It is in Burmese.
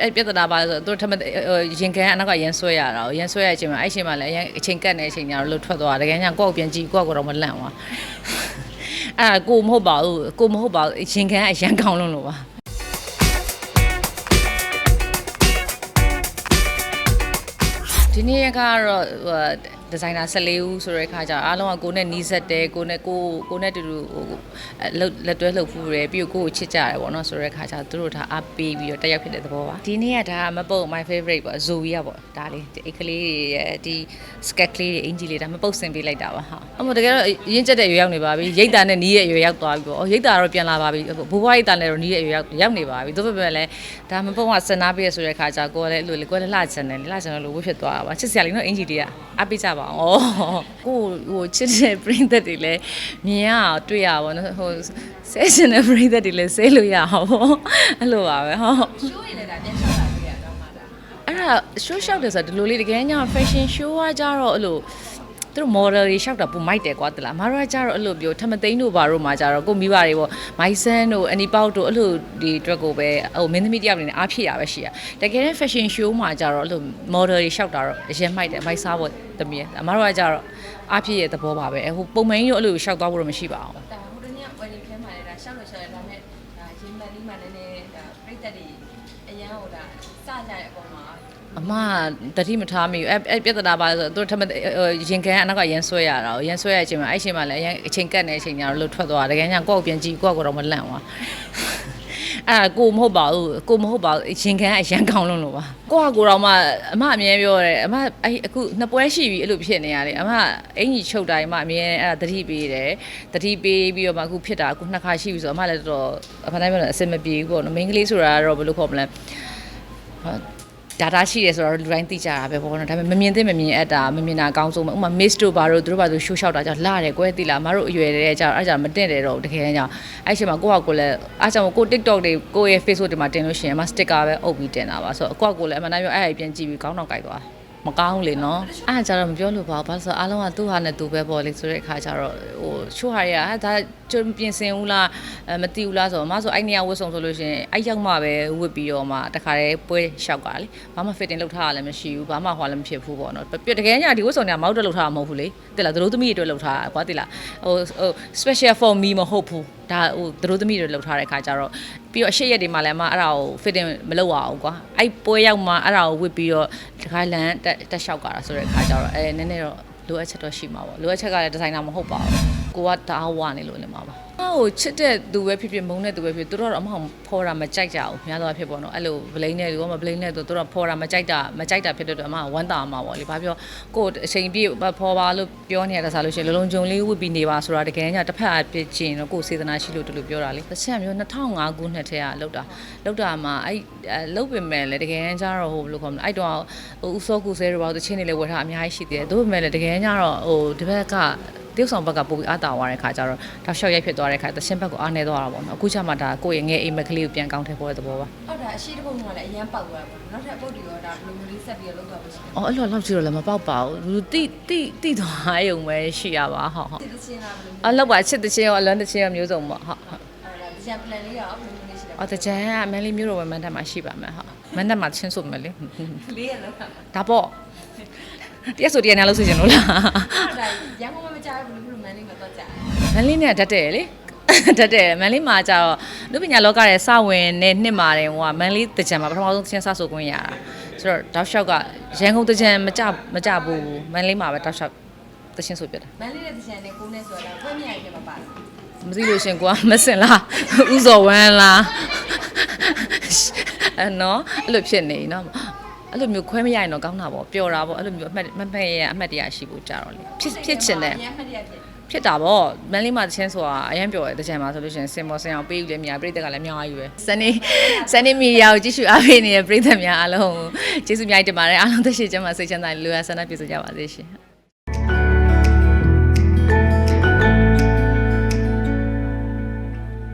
အဲ့ပြဿနာပါဆိုသူတို့ထမရင်ခံအနောက်ကရန်ဆွဲရတာကိုရန်ဆွဲရအချိန်မှာအဲ့အချိန်မှာလည်းအရင်အချိန်ကတ်နေအချိန်ညတော့လှုပ်ထွက်သွားတာတကယ်ညာကိုယ့်ကိုပြန်ကြည့်ကိုယ့်ကိုယ်တော့မလန့်သွားအဲ့ဒါကိုမဟုတ်ပါဘူးကိုမဟုတ်ပါဘူးရင်ခံအရန်ကောင်းလုံးလို့ပါဒီနေ့ကတော့ဟို ဒီဇိုင်နာ14ဦးဆိုတဲ့အခါကျတော့အားလုံးကကိုနဲ့နီးစပ်တယ်ကိုနဲ့ကိုကိုနဲ့တူတူဟိုလက်လက်တွဲလှုပ်ဖူးတယ်ပြီးတော့ကိုကိုချစ်ကြတယ်ပေါ့နော်ဆိုတဲ့အခါကျတော့သူတို့ဒါအားပေးပြီးတော့တက်ရောက်ဖြစ်တဲ့သဘောပါဒီနေ့ကဒါမပုတ် my favorite ပေါ့ဇိုဝီကပေါ့ဒါလေးဒီအိတ်ကလေးတွေရဲ့ဒီ skat ကလေးတွေအင်ဂျီလေးဒါမပုတ်ဆင်ပေးလိုက်တာပါဟာအမတကယ်တော့ရင်းချက်တဲ့ရွေရောက်နေပါပြီရိတ်တာနဲ့နီးရဲ့ရွေရောက်သွားပြီပေါ့အော်ရိတ်တာတော့ပြန်လာပါပြီဘိုးဘွားရိတ်တာနဲ့တော့နီးရဲ့ရွေရောက်ရောက်နေပါပြီသို့ပေမဲ့လည်းဒါမပုတ်ကစင်နာပေးရဆိုတဲ့အခါကျကိုကလည်းအဲ့လိုလေကိုကလည်းလှချင်တယ်လှချင်တယ်လို့ဝှဖြစ်သွားတာပါချစ်စရာလေးနော်အင်ဂျီလေးကအပေးကြပါအောင်ကိုဟိုချစ်တဲ့ print တွေလည်းမြင်ရအောင်တွေ့ရပါတော့ဟိုဆဲရှင်တဲ့ print တွေလည်းဆဲလို့ရအောင်အဲ့လိုပါပဲဟုတ်ရှိုးရည်လည်းဒါပြန်ဆောက်တာတွေ့ရတော့မှဒါအဲ့ဒါ show shop တယ်ဆိုတော့ဒီလိုလေးတကယ်ညာ fashion show ကကြတော့အဲ့လို သူတို့ model တွေရှောက်တာပုံမိုက်တယ်ကွာတလားအမတို့ကကြတော့အဲ့လိုပြောထမသိန်းတို့ဘာတို့မှာကြတော့ကိုမိဘတွေပေါ့မိုက်ဆန်တို့အနီပေါက်တို့အဲ့လိုဒီအတွက်ကိုပဲဟိုမင်းသမီးတယောက်နေနဲ့အားဖြည့်ရပဲရှိရတကယ်တဲ့ fashion show မှာကြတော့အဲ့လို model တွေရှောက်တာတော့အရင်မိုက်တယ်မိုက်စားပေါ့တမီးအမတို့ကကြတော့အားဖြည့်ရဲ့သဘောပါပဲဟိုပုံမှန်ကြီးတော့အဲ့လိုရှောက်သွားဖို့တော့မရှိပါဘူး ဒါဟိုတနေ့ဝယ်နေခဲမှာလည်းဒါရှောက်လို့ရှောက်ရဒါမဲ့ဒါရင်းမန် လေးမှလည်းနည်းနည်းဒါပြိတ္တတွေအရန်ဟိုဒါစကြတဲ့အပေါ်မှာအမတတိမထားမိဘူးအဲ့အဲ့ပြဿနာပါဆိုသူတို့ထမရင်ခံအနောက်ကရန်ဆွဲရတာကိုရန်ဆွဲရအချိန်မှာအဲ့အချိန်မှာလည်းအရင်အချိန်ကတ်နေအချိန်ညတော့လှုပ်ထွက်သွားတာတကယ်ညာကိုယ့်ကိုပြန်ကြည့်ကိုယ့်ကိုယ်တော့မလန့်သွား အဲ့ဒါကိုမဟုတ်ပါဘူးကိုမဟုတ်ပါဘူးရင်ခံအရန်ကောင်းလုံးလို့ပါကိုကကိုတော့မှအမအမြဲပြောတယ်အမအဲ့အခုနှစ်ပွဲရှိပြီအဲ့လိုဖြစ်နေရတယ်အမအင်ကြီးချုပ်တိုင်းမှအမြဲအဲ့ဒါတတိပေးတယ်တတိပေးပြီးတော့မှအခုဖြစ်တာအခုနှစ်ခါရှိပြီဆိုတော့အမလည်းတော်တော်အမှန်တမ်းပြောရင်အဆင်မပြေဘူးပေါ့နော်မိန်းကလေးဆိုတာကတော့ဘယ်လိုခေါ်မလဲဟာ data ရှိတယ်ဆိုတော့လူတိုင်းသိကြတာပဲပေါ့နော်ဒါပေမဲ့မမြင်သင့်မမြင်အပ်တာမမြင်တာအကောင်းဆုံးပဲဥပမာ miss တို့ဘာတို့သူတို့ဘာသူရှိုးလျှောက်တာကြောင့်လာတယ်ကွဲသိလားမတို့အရွယ်တဲ့ကြောင့်အဲ့ကြောင့်မတင်တယ်တော့တကယ်ကြောင့်အဲ့ချိန်မှာကိုယ့်ဟာကိုယ်လည်းအဲ့ကြောင့်ကို TikTok တွေကိုယ့်ရဲ့ Facebook တွေမှာတင်လို့ရှိရင်မ sticker ပဲအုပ်ပြီးတင်တာပါဆိုတော့ကိုယ့်ဟာကိုယ်လည်းအမှန်တမ်းပြောအဲ့အပြန်ကြည့်ပြီးကောင်းတော့ကြိုက်သွား မကောင်းလေနော်အဲ့ကြတော့မပြောလို့ပါဘူးဘာလို့ဆိုအားလုံးကသူ့ဟာနဲ့သူပဲပေါ့လေဆိုတဲ့အခါကျတော့ဟိုချိုးဟာတွေကဟာဒါကျွပြင်ဆင်ဦးလားအဲမသိဘူးလားဆိုတော့မဆိုအဲ့နေရာဝတ်ဆောင်ဆိုလို့ရှိရင်အဲ့ရောက်မှပဲဝတ်ပြီးတော့မှတခါတည်းပွဲလျှောက်တာလေဘာမှ fitting လုပ်ထားတာလည်းမရှိဘူးဘာမှဟွာလည်းမဖြစ်ဘူးပေါ့နော်ပြတကယ်ညာဒီဝတ်ဆောင်တွေကမောက်တက်လုပ်ထားတာမဟုတ်ဘူးလေတိလားတို့သမီးတွေအတွက်လုပ်ထားတာကွာတိလားဟိုဟို special for me မဟုတ်ဘူးဒါဟိုတို့သမီးတွေလုပ်ထားတဲ့အခါကျတော့ ပြီးတော့အရှိရက်တွေမှာလည်းအမအဲ့ဒါကို fitting မလုပ်ရအောင်ကွာအဲ့ပွဲရောက်မှအဲ့ဒါကိုဝတ်ပြီးတော့တခါလန်တက်တက်လျှောက်ကြတာဆိုတဲ့အခါကျတော့အဲနည်းနည်းတော့လိုအပ်ချက်တော့ရှိမှာပေါ့လိုအပ်ချက်ကလည်းဒီဇိုင်နာမဟုတ်ပါဘူး ကိုကတအားဝနေလို့လည်းမှာပါအဟိုချစ်တဲ့သူပဲဖြစ်ဖြစ်မုန်းတဲ့သူပဲဖြစ်သူတို့တော့အမအောင်ဖော်တာမကြိုက်ကြဘူးများသောအားဖြင့်ပေါ့နော်အဲ့လိုဗလိန်နဲ့လူကမဗလိန်နဲ့သူတို့တော့ဖော်တာမကြိုက်တာမကြိုက်တာဖြစ်တဲ့အတွက်အမကဝမ်းသာမှာပေါ့လေဘာပြောကိုယ်အချိန်ပြည့်ဖော်ပါလို့ပြောနေရတာဆိုလို့ရှိရင်လုံလုံဂျုံလေးဝတ်ပြီးနေပါဆိုတာတကယ်ညာတစ်ဖက်ကပြစ်ချင်တော့ကိုယ်စေတနာရှိလို့တူလို့ပြောတာလေတစ်ချက်မျိုး2005ခုနှစ်ထဲကလောက်တာလောက်တာမှာအဲ့လောက်ပင်မဲ့လေတကယ်ကြတော့ဟိုဘယ်လိုခေါ်မလဲအဲ့တော့ဟိုဥစောကူဆဲတို့ဘာလို့တချင်းတွေလည်းဝယ်ထားအများကြီးရှိသေးတယ်ဒါပေမဲ့လည်းတကယ်ကြတော့ဟိုဒီဘက်က တရုတ်ဆောင်ဘက်ကပိုပြီးအားတာသွားတဲ့ခါကျတော့တောက်လျှောက်ရိုက်ဖြစ်သွားတဲ့ခါသရှင်ဘက်ကိုအားနေသွားတာပေါ့နော်အခုချက်မှဒါကိုယ့်ရဲ့ငယ်အိမ်မက်ကလေးကိုပြန်ကောင်းထည့်ပေါ်တဲ့သဘောပါဟုတ်တာအရှိတစ်ပုတ်ကလည်းအရန်ပေါက်သွားတယ်ပေါ့နောက်ထပ်အပုတ်တွေရောဒါဘယ်လိုမျိုးလေးဆက်ပြီးတော့လုပ်တော့မရှိဘူးအော်အဲ့လိုလောက်ကြည့်တော့လည်းမပေါက်ပါဘူးလူတိတိတိသွားရုံပဲရှိရပါဟုတ်ဟုတ်စစ်တချင်းလားဘယ်လိုမျိုးအလောက်ပါချစ်တချင်းရောအလွမ်းတချင်းရောမျိုးစုံပေါ့ဟုတ်ဟုတ်အဲ့ဒါဒီဇိုင် plan လေးရောဘယ်လိုမျိုးလေးရှိလဲအော်တကြံကအမန်လေးမျိုးတော်ပဲမန်တက်မှာရှိပါမယ်ဟုတ်မန်တက်မှာချင်းဆိုမယ်လေလေးရလောက်တာဒါပေါ့ တရားဆိုတရားနာလို့ဆိုချင်လို့လားဟုတ်တာရန်ကုန်မှာမကြားဘူးဘယ်လိုမန်လေးမှာတော့ကြားမန်လေးနဲ့ဓာတ်တယ်လေဓာတ်တယ်မန်လေးမှာကျတော့လူပညာလောကရဲ့စဝင်နဲ့နှစ်မှာတယ်ဟိုကမန်လေးတကြံမှာပထမဆုံးချင်းစဆိုခွင့်ရတာဆိုတော့တောက်လျှောက်ကရန်ကုန်တကြံမကြမကြဘူးမန်လေးမှာပဲတောက်လျှောက်တချင်းဆိုပြတာမန်လေးတဲ့ဒီဇိုင်နဲ့ကိုနဲ့ဆိုတာဖွင့်မြင်ရပြမှာပါလားမသိလို့ရှင်ကိုကမစင်လားဥစော်ဝမ်းလားအဲ့နော်အဲ့လိုဖြစ်နေနော် အဲ့လိုမျိုးခွဲမရရင်တော့ကောင်းတာပေါ့ပျော်တာပေါ့အဲ့လိုမျိုးအမှတ်မမှတ်ရအမှတ်တရရှိဖို့ကြတော့လေဖြစ်ဖြစ်ချင်တယ်အရန်မှတ်ရဖြစ်ဖြစ်တာပေါ့မန်လေးမှာတချင်းဆိုတာအရင်ပြောတယ်တချင်မှာဆိုလို့ရှိရင်စင်မော်စင်အောင်ပေးယူလဲများပြည်သက်ကလည်းအများကြီးပဲစနေစနေမီဒီယာကိုကြည့်ရှုအားပေးနေတဲ့ပြည်သက်များအားလုံးကျေးဇူးအများကြီးတင်ပါတယ်အားလုံးသက်ရှိကျမ်းမှာစိတ်ချမ်းသာလူရဆန္ဒပြည့်စုံကြပါစေရှင်